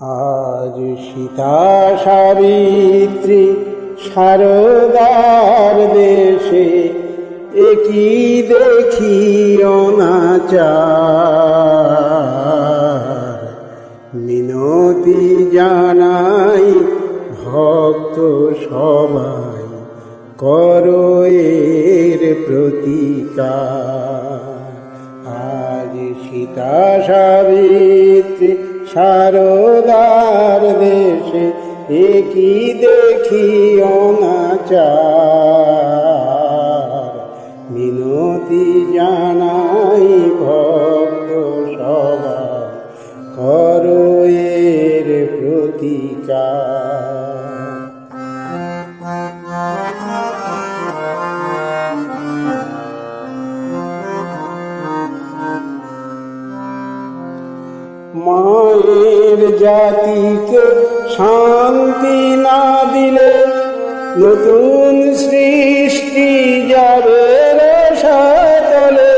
আজ সীতা সাবিত্রী শারদার দেশে একই দেখি অনাচার মিনতি জানাই ভক্ত সবাই, করো এর প্রতিকার। আজ সীতা সাবিত্রী শারদার দেশে একই দেখি অনাচার মায়ের জাতিকে শান্তি না দিলে নতুন সৃষ্টি যাবে রসাতলে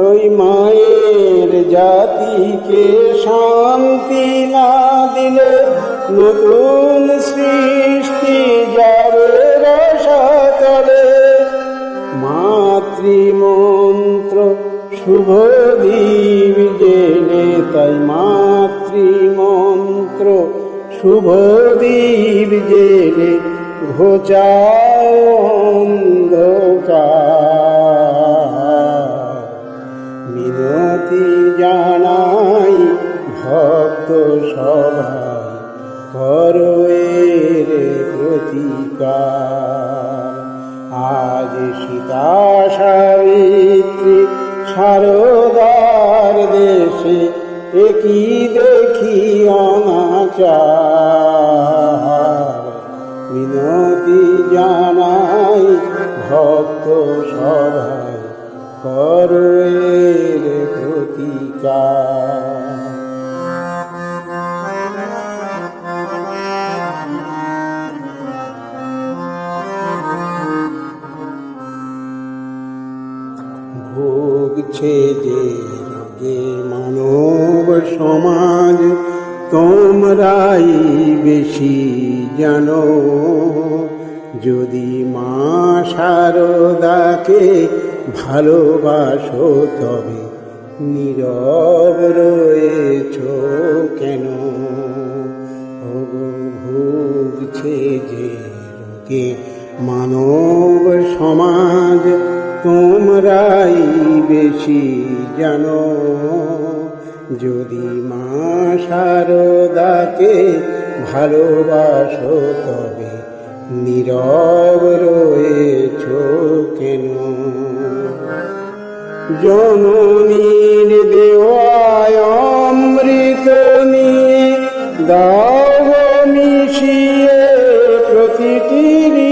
ওই মায়ের জাতিকে শান্তি না দিলে নতুন সৃষ্টি যাবে রসাতলে মাতৃমন্ত্র শুভ দীপ জেলে তাই মাতৃমন্ত্র শুভ দীপ জেলে অন্ধকার। মিনতি শারদার দেশে একই দেখি অনাচার? মিনতি জানাই ভক্ত সবাই করো এর প্রতিকার ভোগছে যে রোগে মানব সমাজ, তোমরাই বেশি জানো। যদি মা সারদাকে ভালোবাসো, তবে নীরব রয়েছ সমাজ তোমরাই বেশি জানো। যদি মা শারদাকে ভালোবাসো, তবে নীরব রয়েছ কেন? জননীর দেওয়ায় অমৃত নিয়ে দাও মিশিয়ে প্রতিটি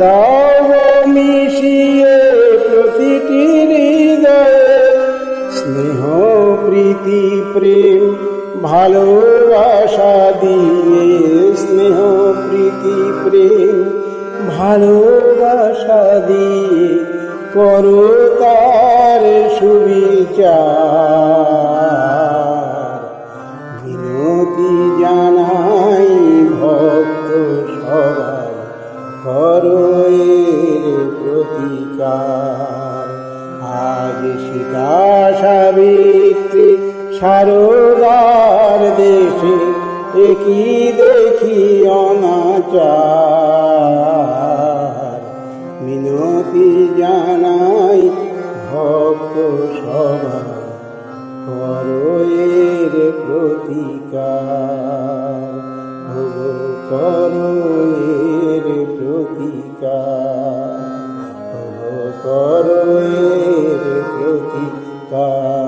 দাও মিশিয়ে প্রতিটি হৃদয়ে স্নেহ, প্রীতি, প্রেম, ভালোবাসা দিয়ে স্নেহ, প্রীতি, প্রেম, ভালোবাসা দিয়ে করো তার সুবিচার। বিনতি জানাই সাবিত্রী শারদার দেশে একই দেখি অনাচার। মিনতি জানাই ভক্ত সবাই করো এর প্রতিকার। ভোগ করো প্রতিকার। ভোগ করো প্রতিকার।